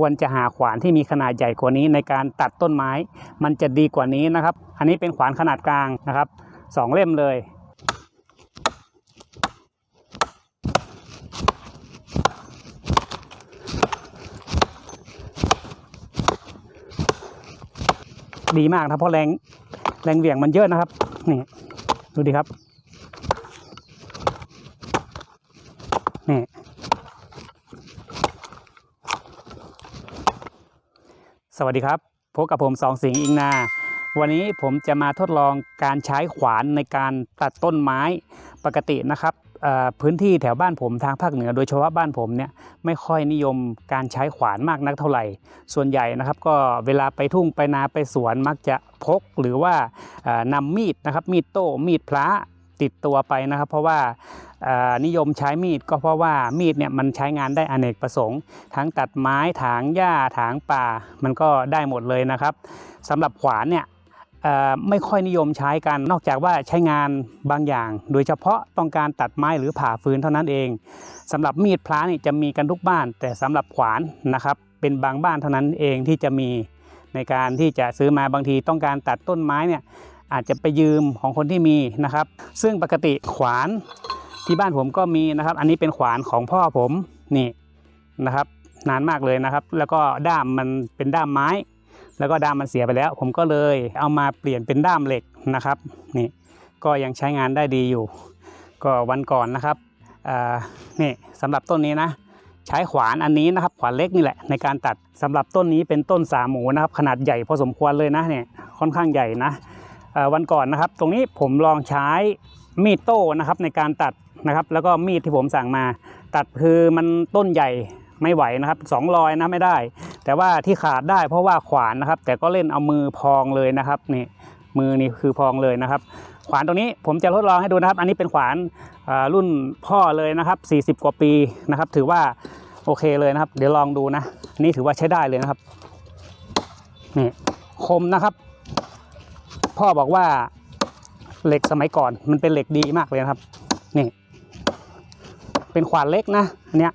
ควรจะหาขวานที่มีขนาดใหญ่กว่านี้ในการตัดต้นไม้ มันจะดีกว่านี้นะครับ อันนี้เป็นขวานขนาดกลางนะครับสองเล่มเลยดีมากนะครับเพราะแรงแรงเหวี่ยงมันเยอะนะครับนี่ดูดิครับ สวัสดีครับพบกับผมสองสิงห์อิงนา วันนี้ผมจะมาทดลองการใช้ขวานในการตัดต้นไม้ปกตินะครับพื้นที่แถวบ้านผมทางภาคเหนือ โดยเฉพาะบ้านผมเนี่ยไม่ค่อยนิยมการใช้ขวานมากนักเท่าไหร่ ส่วนใหญ่นะครับก็เวลาไปทุ่งไปนาไปสวนมักจะพกหรือว่าเอ่อนำมีดนะครับมีดโต้มีดพระ ติดตัวไปนะครับ เพราะว่านิยมใช้มีดก็เพราะว่ามีดเนี่ยมันใช้งานได้อเนกประสงค์ ทั้งตัดไม้ถางหญ้าถางป่า มันก็ได้หมดเลยนะครับสำหรับขวานเนี่ยไม่ค่อยนิยมใช้กัน นอกจากว่าใช้งานบางอย่าง โดยเฉพาะต้องการตัดไม้หรือผ่าฟืนเท่านั้นเองสำหรับมีดพระนี่จะมีกันทุกบ้าน แต่สำหรับขวานนะครับ เป็นบางบ้านเท่านั้นเองที่จะมีในการที่จะซื้อมาบางทีต้องการตัดต้นไม้เนี่ย อาจจะไปยืมของคนที่มีนะครับ ซึ่งปกติขวานที่บ้านผมก็มีนะครับ อันนี้เป็นขวานของพ่อผมนี่นะครับ นานมากเลยนะครับ แล้วก็ด้ามมันเป็นด้ามไม้ แล้วก็ด้ามมันเสียไปแล้ว ผมก็เลยเอามาเปลี่ยนเป็นด้ามเหล็กนะครับนี่ก็ยังใช้งานได้ดีอยู่ ก็วันก่อนนะครับนี่สำหรับต้นนี้นะใช้ขวานอันนี้นะครับ ขวานเล็กนี่แหละในการตัดสำหรับต้นนี้เป็นต้นสาหมูนะครับ ขนาดใหญ่พอสมควรเลยนะเนี่ยค่อนข้างใหญ่นะ วันก่อนนะครับ ตรงนี้ผมลองใช้มีดโต้นะครับในการตัดนะครับ แล้วก็มีดที่ผมสั่งมา ตัดคือมันต้นใหญ่ไม่ไหวนะครับสองรอยนะไม่ได้ แต่ว่าที่ขาดได้เพราะว่าขวานนะครับ แต่ก็เล่นเอามือพองเลยนะครับนี่มือนี่คือพองเลยนะครับ ขวานตรงนี้ผมจะทดลองให้ดูนะครับ อันนี้เป็นขวานรุ่นพ่อเลยนะครับ 40 กว่าปีนะครับ ถือว่าโอเคเลยนะครับ เดี๋ยวลองดูนะนี่ถือว่าใช้ได้เลยนะครับนี่คมนะครับ พ่อบอกว่าเหล็กสมัยก่อนมันเป็นเหล็กดีมากเลยนะครับนี่เป็นขวานเล็กนะอันเนี้ย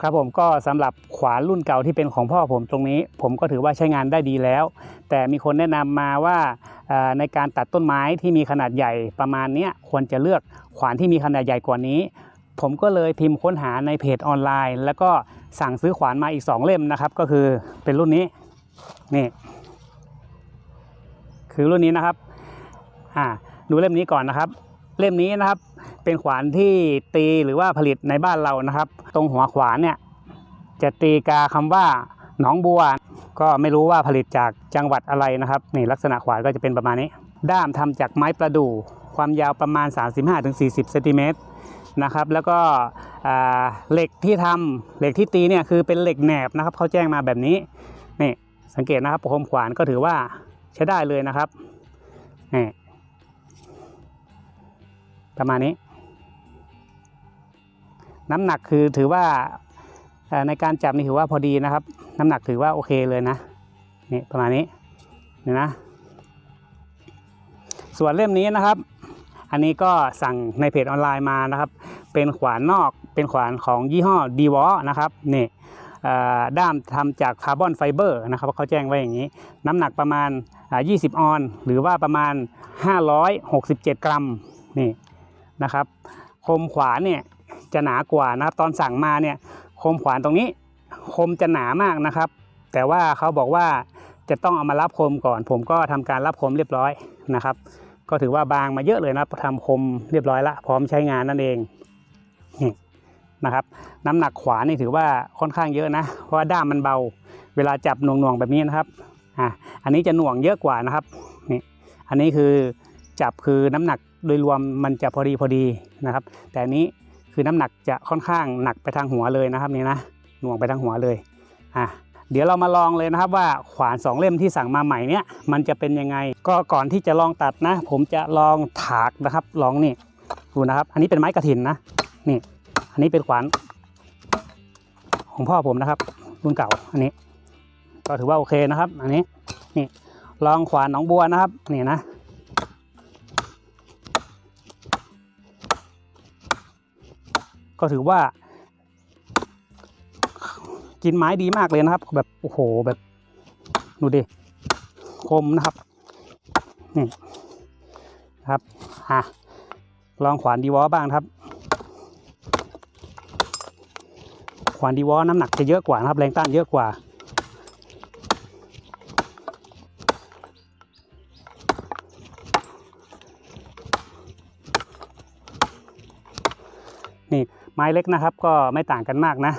ครับผมก็สำหรับขวานรุ่นเก่าที่เป็นของพ่อผมตรงนี้ ผมก็ถือว่าใช้งานได้ดีแล้ว แต่มีคนแนะนำมาว่าในการตัดต้นไม้ที่มีขนาดใหญ่ประมาณนี้ควรจะเลือกขวานที่มีขนาดใหญ่กว่านี้ ผมก็เลยพิมพ์ค้นหาในเพจออนไลน์ แล้วก็ สั่งซื้อขวานมาอีก 2 เล่มนะครับ ก็คือเป็นรุ่นนี้นี่คือรุ่นนี้นะครับอ่าดูเล่มนี้ก่อนนะครับ เล่มนี้นะครับ เป็นขวานที่ตีหรือว่าผลิตในบ้านเรานะครับ ตรงหัวขวานเนี่ยจะตีกาคำว่าหนองบัว ก็ไม่รู้ว่าผลิตจากจังหวัดอะไรนะครับนี่ลักษณะขวานก็จะเป็นประมาณนี้ ด้ามทำจากไม้ประดู่ความยาวประมาณ 35-40เซนติเมตร นะครับ แล้วก็เหล็กที่ทำเหล็กที่ตีเนี่ยคือเป็นเหล็กแหนบนะครับเขาแจ้งมาแบบนี้นี่สังเกตนะครับคมขวานก็ถือว่าใช้ได้เลยนะครับนี่ประมาณนี้ น้ำหนักคือถือว่าในการจับนี่ถือว่าพอดีนะครับ น้ำหนักถือว่าโอเคเลยนะนี่ประมาณนี้นี่นะส่วนเล่มนี้นะครับ อันนี้ก็สั่งในเพจออนไลน์มานะครับ เป็นขวานนอกเป็นขวานของยี่ห้อดีวอนะครับนี่ด้ามทำจากคาร์บอนไฟเบอร์นะครับเขาแจ้งไว้อย่างนี้ น้ำหนักประมาณ 20 ออน หรือว่าประมาณ 567 กรัมนี่นะครับคมขวานเนี่ยจะหนากว่านะครับตอนสั่งมาเนี่ยคมขวานตรงนี้ คมจะหนามากนะครับ แต่ว่าเขาบอกว่าจะต้องเอามารับคมก่อน ผมก็ทำการรับคมเรียบร้อยนะครับ ก็ถือว่าบางมาเยอะเลยนะทำคมเรียบร้อยละ พร้อมใช้งานนั่นเองนะครับ น้ำหนักขวานี่ถือว่าค่อนข้างเยอะนะ เพราะว่าด้ามมันเบา เวลาจับหน่วงๆแบบนี้นะครับอะอันนี้จะหน่วงเยอะกว่านะครับนี่อันนี้คือจับคือน้ำหนักโดยรวมมันจะพอดีพอดีนะครับ แต่อันนี้คือน้ำหนักจะค่อนข้างหนักไปทางหัวเลยนะครับนี่นะหน่วงไปทางหัวเลยอะ เดี๋ยวเรามาลองเลยนะครับว่าขวานสองเล่มที่สั่งมาใหม่เนี่ยมันจะเป็นยังไง ก็ก่อนที่จะลองตัดนะ ผมจะลองถากนะครับลองนี่ดูนะครับ อันนี้เป็นไม้กระถินนะนี่ อันนี้เป็นขวานของพ่อผมนะครับรุ่นเก่าอันนี้ ก็ถือว่าโอเคนะครับ อันนี้นี่ลองขวานหนองบัวนะครับนี่นะก็ถือว่า กินไม้ดีมากเลยนะครับ แบบโอ้โหแบบดูดิคมนะครับนี่ครับอะลองขวานดีวอบ้างครับ ขวานดีวอน้ำหนักจะเยอะกว่านะครับ แรงต้านเยอะกว่านี่ไม้เล็กนะครับก็ไม่ต่างกันมากนะ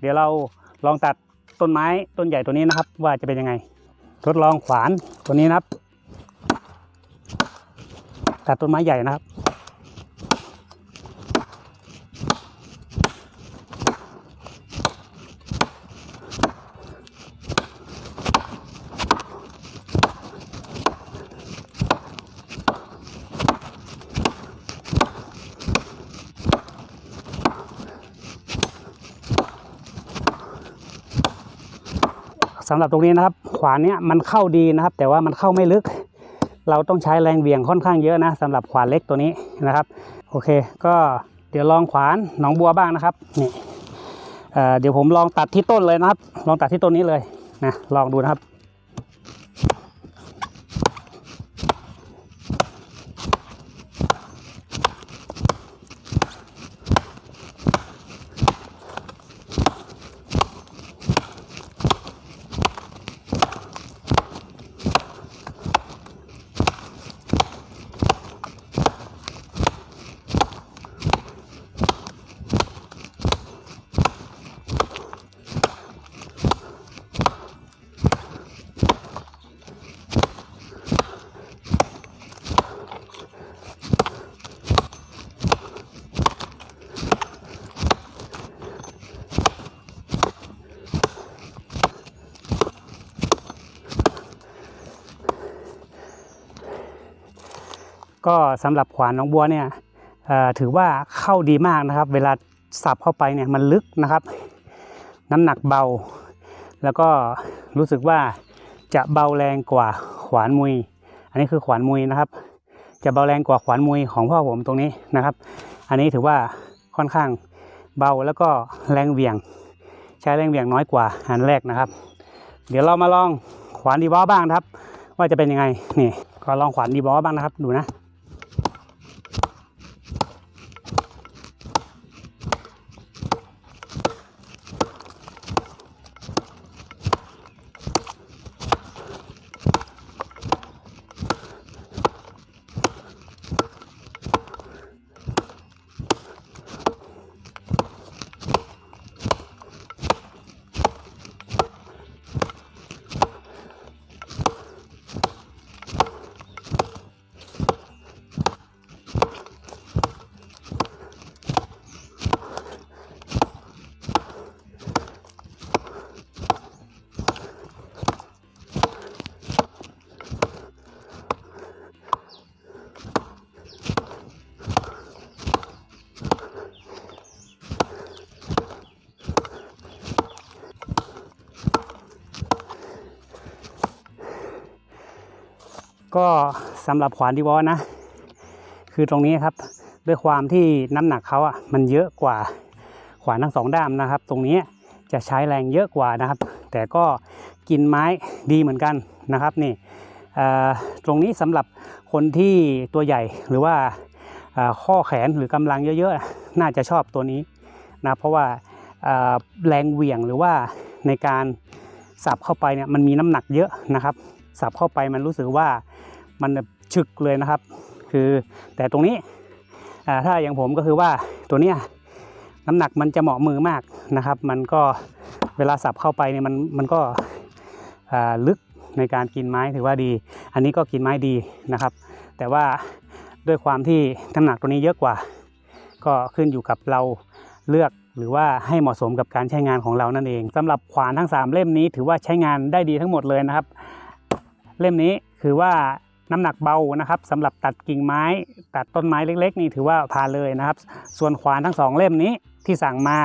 เดี๋ยวเราลองตัดต้นไม้ต้นใหญ่ตัวนี้นะครับ ว่าจะเป็นยังไง ทดลองขวานตัวนี้นะครับ ตัดต้นไม้ใหญ่นะครับ สำหรับตรงนี้นะครับ ขวานเนี้ยมันเข้าดีนะครับ แต่ว่ามันเข้าไม่ลึก เราต้องใช้แรงเบี่ยงค่อนข้างเยอะนะสำหรับขวานเล็กตัวนี้นะครับ โอเค ก็เดี๋ยวลองขวานหนองบัวบ้างนะครับนี่เอ่อเดี๋ยวผมลองตัดที่ต้นเลยนะครับ ลองตัดที่ต้นนี้เลยนะลองดูนะครับ ก็สำหรับขวานน้องบัวเนี่ยถือว่าเข้าดีมากนะครับ เวลาสับเข้าไปเนี่ยมันลึกนะครับ น้ำหนักเบา แล้วก็รู้สึกว่าจะเบาแรงกว่าขวานมุย อันนี้คือขวานมุยนะครับ จะเบาแรงกว่าขวานมุยของพ่อผมตรงนี้นะครับ อันนี้ถือว่าค่อนข้างเบาแล้วก็แรงเหวี่ยง ใช้แรงเหวี่ยงน้อยกว่าอันแรกนะครับ เดี๋ยวเรามาลองขวานดีบอบ้างครับ ว่าจะเป็นยังไงนี่ก็ลองขวานดีบอบ้างนะครับดูนะ ก็สำหรับขวานดีวอลนะ คือตรงนี้ครับด้วยความที่น้ำหนักเขาอะมันเยอะกว่าขวานทั้งสองด้ามนะครับ ตรงนี้จะใช้แรงเยอะกว่านะครับ แต่ก็กินไม้ดีเหมือนกันนะครับนี่ตรงนี้สำหรับคนที่ตัวใหญ่หรือว่าข้อแขนหรือกำลังเยอะๆ น่าจะชอบตัวนี้นะเพราะว่าแรงเหวี่ยงหรือว่าในการสับเข้าไปเนี่ยมันมีน้ำหนักเยอะนะครับ สับเข้าไปมันรู้สึกว่า มันฉึกเลยนะครับ คือแต่ตรงนี้ถ้าอย่างผมก็คือว่าตัวเนี้ยน้ำหนักมันจะเหมาะมือมากนะครับ มันก็เวลาสับเข้าไปเนี่ยมันมันก็ลึกในการกินไม้ถือว่าดี อันนี้ก็กินไม้ดีนะครับ แต่ว่าด้วยความที่น้ำหนักตัวนี้เยอะกว่า ก็ขึ้นอยู่กับเราเลือกหรือว่าให้เหมาะสมกับการใช้งานของเรานั่นเองสำหรับขวานทั้ง 3 เล่มนี้ถือว่าใช้งานได้ดีทั้งหมดเลยนะครับ เล่มนี้คือว่า น้ำหนักเบานะครับสำหรับตัดกิ่งไม้ ตัดต้นไม้เล็ก ๆ นี่ถือว่าผ่านเลยนะครับ ส่วนขวานทั้งสองเล่มนี้ที่สั่งมา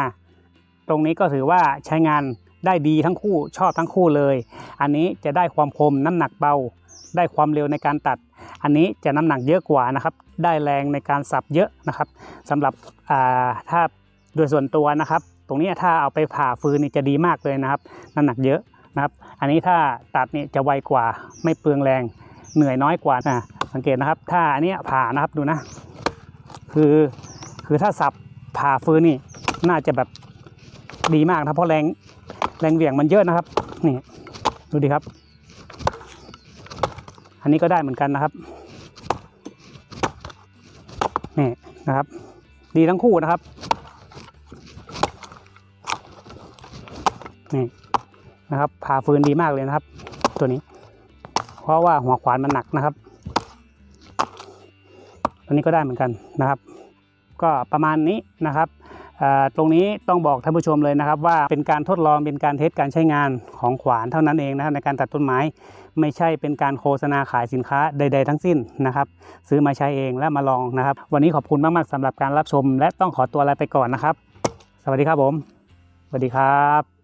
ตรงนี้ก็ถือว่าใช้งานได้ดีทั้งคู่ชอบทั้งคู่เลย อันนี้จะได้ความคมน้ำหนักเบา ได้ความเร็วในการตัด อันนี้จะน้ำหนักเยอะกว่านะครับ ได้แรงในการสับเยอะนะครับสำหรับอ่าถ้าโดยส่วนตัวนะครับ ตรงนี้ถ้าเอาไปผ่าฟืนนี่จะดีมากเลยนะครับ น้ำหนักเยอะนะครับ อันนี้ถ้าตัดนี่จะไวกว่าไม่เปลืองแรง เหนื่อยน้อยกว่านะสังเกตนะครับ ถ้าอันนี้ผ่านะครับดูนะ คือคือถ้าสับผ่าฟืนนี่น่าจะแบบดีมากนะเพราะแรงแรงเหวี่ยงมันเยอะนะครับนี่ดูดิครับ อันนี้ก็ได้เหมือนกันนะครับนี่นะครับ ดีทั้งคู่นะครับนี่นะครับผ่าฟืนดีมากเลยนะครับ ตัวนี้ เพราะว่าหัวขวานมันหนักนะครับ ตัวนี้ก็ได้เหมือนกันนะครับ ก็ประมาณนี้นะครับตรงนี้ต้องบอกท่านผู้ชมเลยนะครับ ว่าเป็นการทดลองเป็นการเทสการใช้งานของขวานเท่านั้นเองนะครับในการตัดต้นไม้ไม่ใช่เป็นการโฆษณาขายสินค้าใด ๆ ทั้งสิ้นนะครับ ซื้อมาใช้เองและมาลองนะครับ วันนี้ขอบคุณมากๆสำหรับการรับชม และต้องขอตัวลาไปก่อนนะครับ สวัสดีครับผมสวัสดีครับ